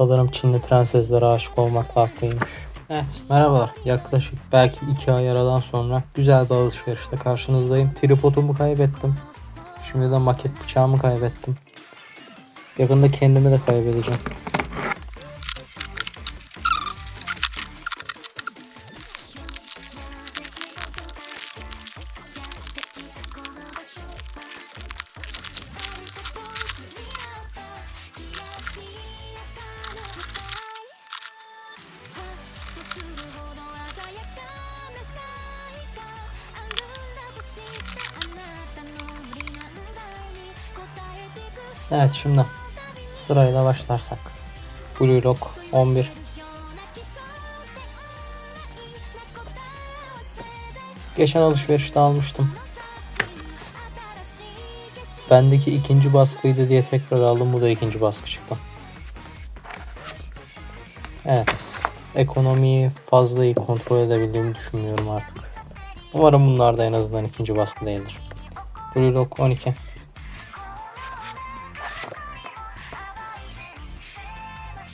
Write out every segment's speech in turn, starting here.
Atalarım Çinli prenseslere aşık olmakla haklıymış. Evet merhabalar. Yaklaşık belki iki ay aradan sonra güzel bir alışverişle karşınızdayım. Tripodumu kaybettim. Şimdi de maket bıçağımı kaybettim. Yakında kendimi de kaybedeceğim. Evet şimdi sırayla başlarsak. Blue Lock 11. Geçen alışverişte almıştım. Bendeki ikinci baskıydı diye tekrar aldım. Bu da ikinci baskı çıktı. Evet. Ekonomiyi fazla iyi kontrol edebildiğimi düşünmüyorum artık. Umarım bunlar da en azından ikinci baskı değildir. Blue Lock 12.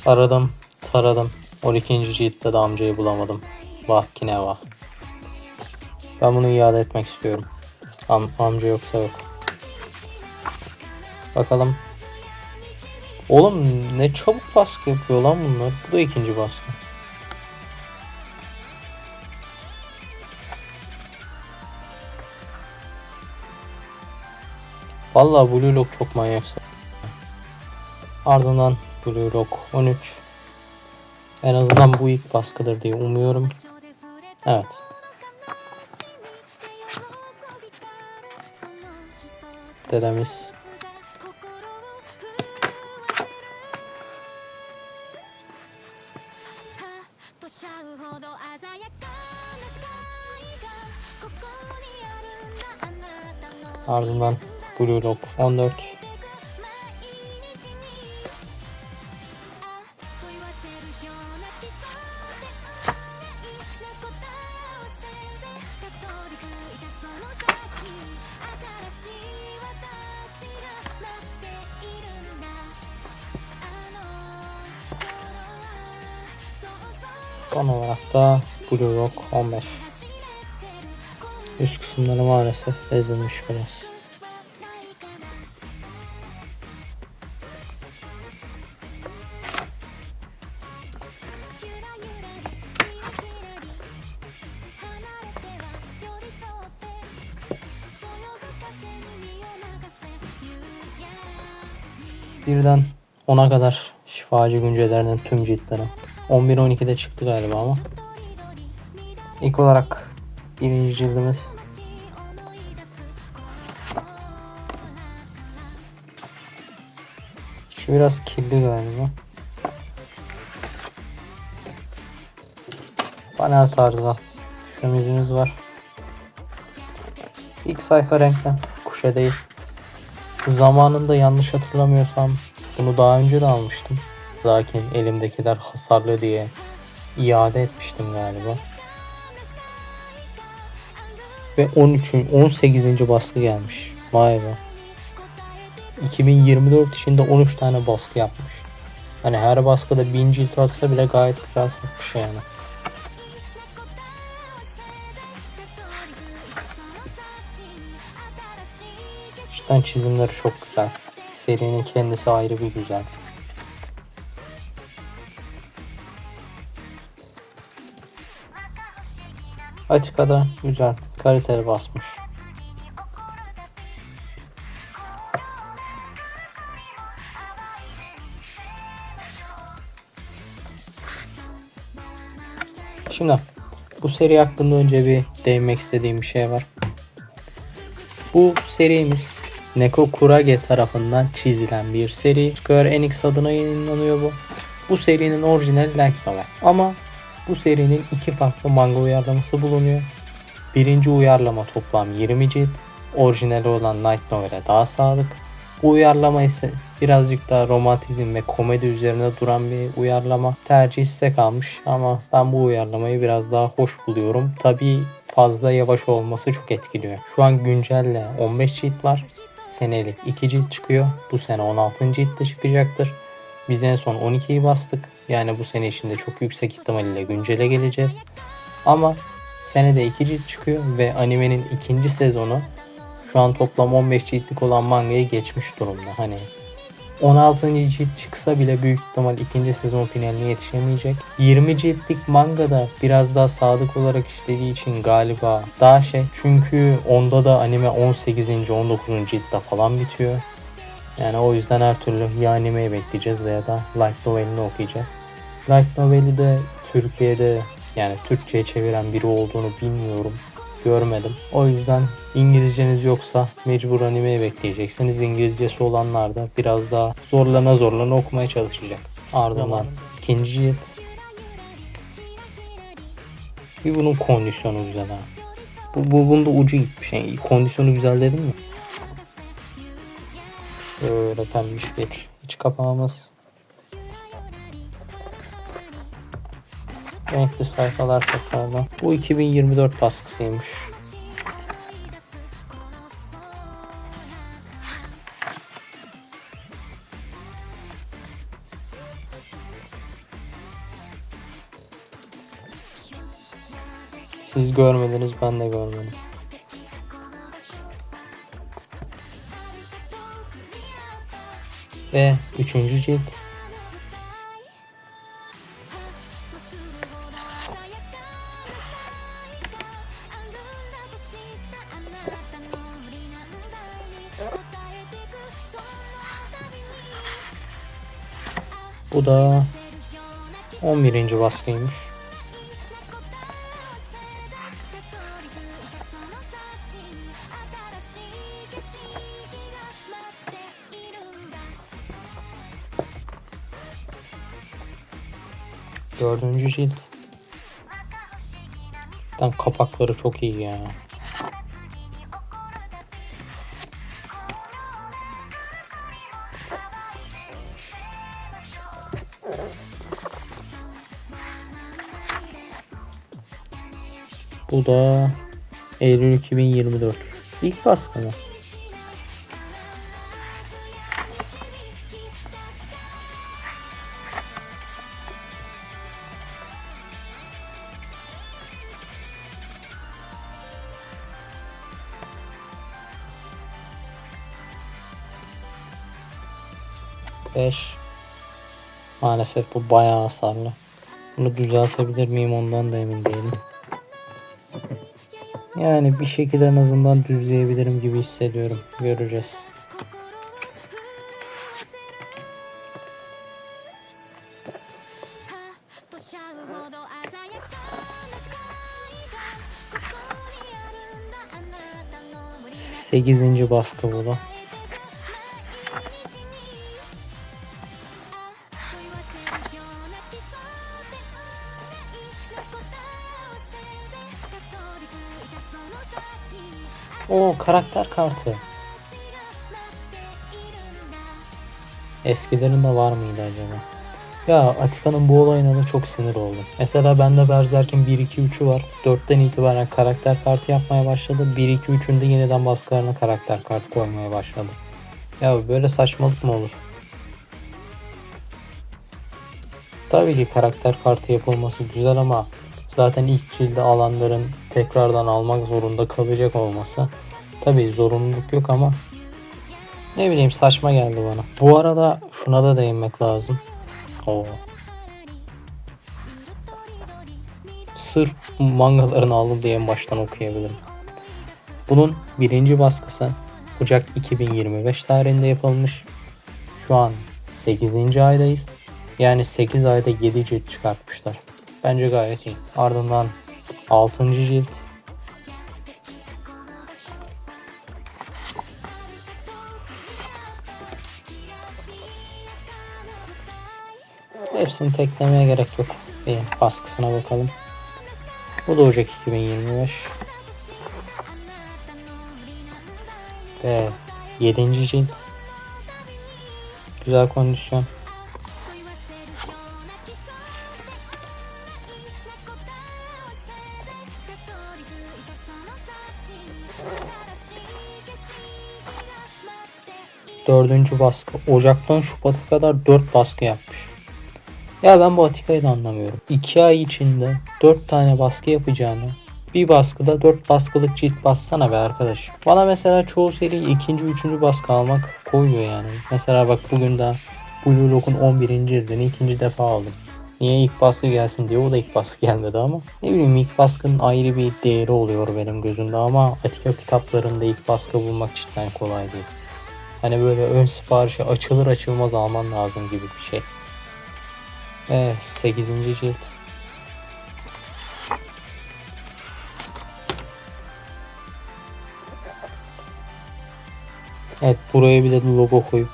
Aradım, taradım. 12. ciltte de amcayı bulamadım. Vah ki ne vah. Ben bunu iade etmek istiyorum. Am amca yoksa yok. Bakalım. Oğlum ne çabuk baskı yapıyor lan bunlar. Bu da ikinci baskı. Vallahi Blue Lock çok manyak. Ardından Blue Lock 13. En azından bu ilk baskıdır diye umuyorum. Evet. Dedemiz. Ardından Blue Lock 14. da Blue Rock 15. Üst kısımları maalesef ezilmiş biraz. Birden 10'a kadar şifacı güncelerinin tüm ciltleri. 11-12'de çıktı galiba ama. İlk olarak birinci cildimiz. Şu biraz kirli galiba. Panel tarzı şömizimiz var. İlk sayfa renkli. Kuşe değil. Zamanında yanlış hatırlamıyorsam bunu daha önce de almıştım. Lakin elimdekiler hasarlı diye iade etmiştim galiba. Ve 13. 18. baskı gelmiş. Vay be. 2024 içinde 13 tane baskı yapmış. Hani her baskıda 1000 cilt atsa bile gayet güzel satmış yani. Cidden çizimleri çok güzel. Serinin kendisi ayrı bir güzel. Atika'da güzel, kaliteli basmış. Şimdi bu seri hakkında önce bir değinmek istediğim bir şey var. Bu serimiz Neko Kurage tarafından çizilen bir seri. Square Enix adına yayınlanıyor bu. Bu serinin orijinali light novel. Ama bu serinin iki farklı manga uyarlaması bulunuyor. Birinci uyarlama toplam 20 cilt. Orijinali olan light novel'e daha sadık. Bu uyarlama ise birazcık daha romantizm ve komedi üzerine duran bir uyarlama. Tercih size kalmış ama ben bu uyarlamayı biraz daha hoş buluyorum. Tabii fazla yavaş olması çok etkiliyor. Şu an güncelle 15 cilt var. Senelik 2 cilt çıkıyor. Bu sene 16. cilt de çıkacaktır. Biz en son 12'yi bastık. Yani bu sene içinde çok yüksek ihtimalle güncele geleceğiz. Ama senede 2 cilt çıkıyor ve animenin ikinci sezonu şu an toplam 15 ciltlik olan mangayı geçmiş durumda. Hani 16. cilt çıksa bile büyük ihtimal ikinci sezon finaline yetişemeyecek. 20 ciltlik manga da biraz daha sadık olarak işlediği için galiba daha şey. Çünkü onda da anime 18. 19. ciltte falan bitiyor. Yani o yüzden her türlü ya animeyi bekleyeceğiz veya da light novelini okuyacağız. Light noveli de Türkiye'de yani Türkçe'ye çeviren biri olduğunu bilmiyorum. Görmedim. O yüzden İngilizceniz yoksa mecbur animeyi bekleyeceksiniz. İngilizcesi olanlar da biraz daha zorlana zorlana okumaya çalışacak. Ardından ikinci cilt. Bir bunun kondisyonu güzel ha. Bu, bu bunda ucu gitmiş. Yani kondisyonu güzel dedim mi? Böyle pembiş bir iç kapağımız. Renkli sayfalar tekrardan. Bu 2024 baskısıymış. Siz görmediniz ben de görmedim. Ve üçüncü cilt. Bu da 11. baskıymış. Dördüncü cilt. Tam kapakları çok iyi ya. Bu da Eylül 2024. İlk baskı mı? Beş. Maalesef bu bayağı hasarlı. Bunu düzeltebilir miyim ondan da emin değilim. Yani bir şekilde en azından düzleyebilirim gibi hissediyorum. Göreceğiz. Sekizinci baskı bu da. O karakter kartı. Eskilerinde var mıydı acaba? Ya Atika'nın bu olayına da çok sinir oldum. Mesela bende Berserk'in 1-2-3'ü var. 4'ten itibaren karakter kartı yapmaya başladı. 1-2-3'ünde yeniden baskılarına karakter kartı koymaya başladı. Ya böyle saçmalık mı olur? Tabii ki karakter kartı yapılması güzel ama zaten ilk cilde alanların tekrardan almak zorunda kalacak olması. Tabii zorunluluk yok ama ne bileyim saçma geldi bana. Bu arada şuna da değinmek lazım. Oo. Sırf mangalarını aldım diye baştan okuyabilirim. Bunun birinci baskısı Ocak 2025 tarihinde yapılmış. Şu an 8. aydayız. Yani 8 ayda 7 cilt çıkartmışlar. Bence gayet iyi. Ardından 6. cilt. Hepsini teklemeye gerek yok. Bir baskısına bakalım. Bu da Ocak 2025. Ve 7. cilt. Güzel kondisyon. Dördüncü baskı. Ocaktan Şubat'a kadar 4 baskı yapmış. Ya ben bu Atika'yı da anlamıyorum. 2 ay içinde 4 tane baskı yapacağını bir baskıda 4 baskılık cilt bassana be arkadaş. Bana mesela çoğu seri ikinci, üçüncü baskı almak koyuyor yani. Mesela bak bugün de Blue Lock'un 11. cildini ikinci defa aldım. Niye ilk baskı gelsin diye o da ilk baskı gelmedi ama ne bileyim ilk baskının ayrı bir değeri oluyor benim gözümde ama Atika kitaplarında ilk baskı bulmak cidden kolay değil. Hani böyle ön siparişi açılır açılmaz alman lazım gibi bir şey. Evet 8. cilt. Evet buraya bir de logo koyup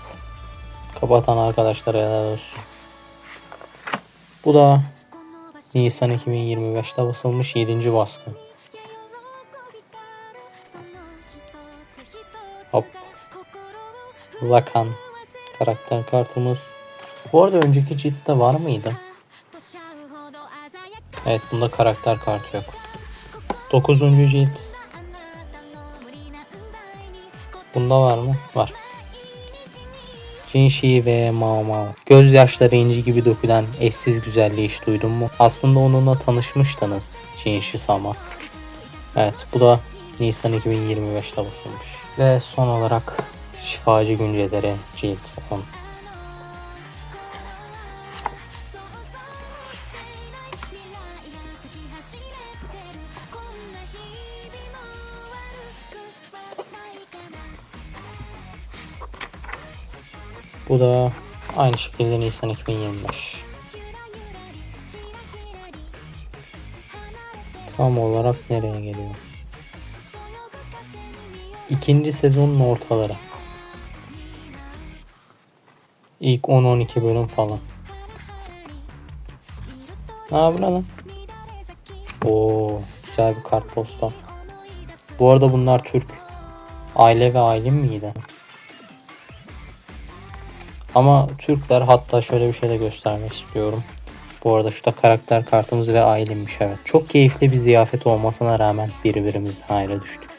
kapatan arkadaşlara helal olsun. Bu da Nisan 2025'te basılmış 7. baskı. Hop. Lakan karakter kartımız. Bu arada önceki ciltte var mıydı? Evet bunda karakter kartı yok. 9. cilt. Bunda var mı? Var. Jinshi ve Mao Mao. Gözyaşları inci gibi dökülen eşsiz güzelliği hiç duydun mu? Aslında onunla tanışmıştınız Jinshi Sama. Evet bu da Nisan 2025'te basılmış. Ve son olarak Şifacı Günceleri Cilt 10. Bu da aynı şekilde Nisan 2025. Tam olarak nereye geliyor? İkinci sezonun ortaları. İlk 10-12 bölüm falan. Ne bu ne lan? Oo, güzel bir kartpostal. Bu arada bunlar Türk. Aile ve ailem miydi? Ama Türkler hatta şöyle bir şey de göstermek istiyorum. Bu arada şurada karakter kartımız ve ailemmiş evet. Çok keyifli bir ziyafet olmasına rağmen birbirimizden ayrı düştük.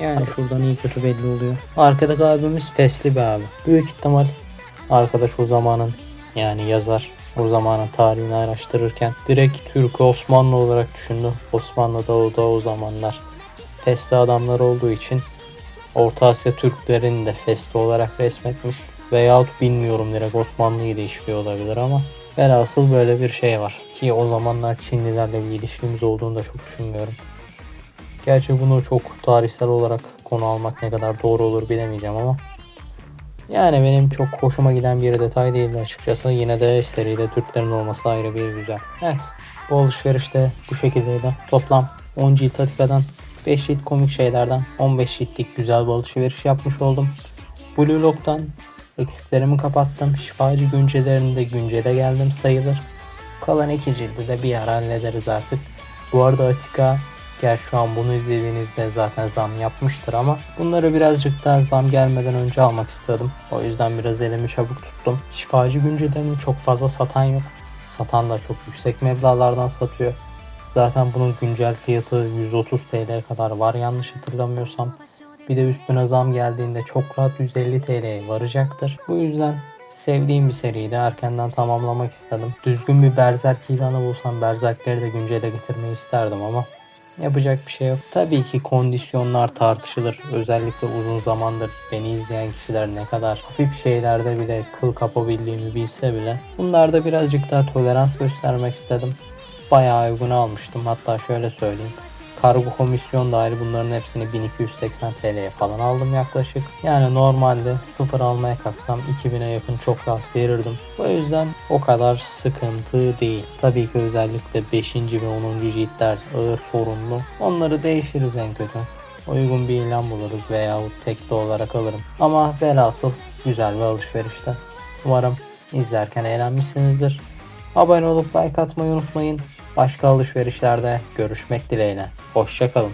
Yani şuradan iyi kötü belli oluyor. Arkadaki abimiz Fesli bir abi. Büyük ihtimal arkadaş o zamanın yani yazar o zamanın tarihini araştırırken direkt Türk Osmanlı olarak düşündü. Osmanlı'da o da o zamanlar Fesli adamlar olduğu için Orta Asya Türklerini de Fesli olarak resmetmiş. Veyahut bilmiyorum direkt Osmanlı'yı da işliyor olabilir ama velhasıl böyle bir şey var. Ki o zamanlar Çinlilerle bir ilişkimiz olduğunu da çok düşünmüyorum. Gerçi bunu çok tarihsel olarak konu almak ne kadar doğru olur bilemeyeceğim ama yani benim çok hoşuma giden bir detay değildi açıkçası. Yine de seride Türklerin olması ayrı bir güzel. Evet bu alışverişte bu şekildeydi. Toplam 10 cilt Atika'dan 5 cilt komik şeylerden 15 ciltlik güzel bir alışveriş yapmış oldum. Blue Lock'tan eksiklerimi kapattım. Şifacı güncelerinde güncele geldim sayılır. Kalan iki cildi de bir ara hallederiz artık. Bu arada Atika Gerçi şu an bunu izlediğinizde zaten zam yapmıştır ama bunları birazcık daha zam gelmeden önce almak istedim. O yüzden biraz elimi çabuk tuttum. Şifacı güncelerini çok fazla satan yok. Satan da çok yüksek meblağlardan satıyor. Zaten bunun güncel fiyatı 130 TL'ye kadar var yanlış hatırlamıyorsam. Bir de üstüne zam geldiğinde çok rahat 150 TL'ye varacaktır. Bu yüzden sevdiğim bir seriydi. Erkenden tamamlamak istedim. Düzgün bir Berserk ilanı bulsam Berserkleri de güncele getirmeyi isterdim ama Yapacak bir şey yok. Tabii ki kondisyonlar tartışılır. Özellikle uzun zamandır beni izleyen kişiler ne kadar hafif şeylerde bile kıl kapabildiğimi bilse bile bunlarda birazcık daha tolerans göstermek istedim. Bayağı uygun almıştım. Hatta şöyle söyleyeyim. Kargo komisyon dahil bunların hepsini 1280 TL'ye falan aldım yaklaşık. Yani normalde sıfır almaya kalksam 2000'e yakın çok rahat verirdim. O yüzden o kadar sıkıntı değil. Tabii ki özellikle 5. ve 10. ciltler ağır sorunlu. Onları değiştiririz en kötü. Uygun bir ilan buluruz veyahut tekli olarak alırım. Ama velhasıl güzel bir alışverişte. Umarım izlerken eğlenmişsinizdir. Abone olup like atmayı unutmayın. Başka alışverişlerde görüşmek dileğiyle. Hoşçakalın.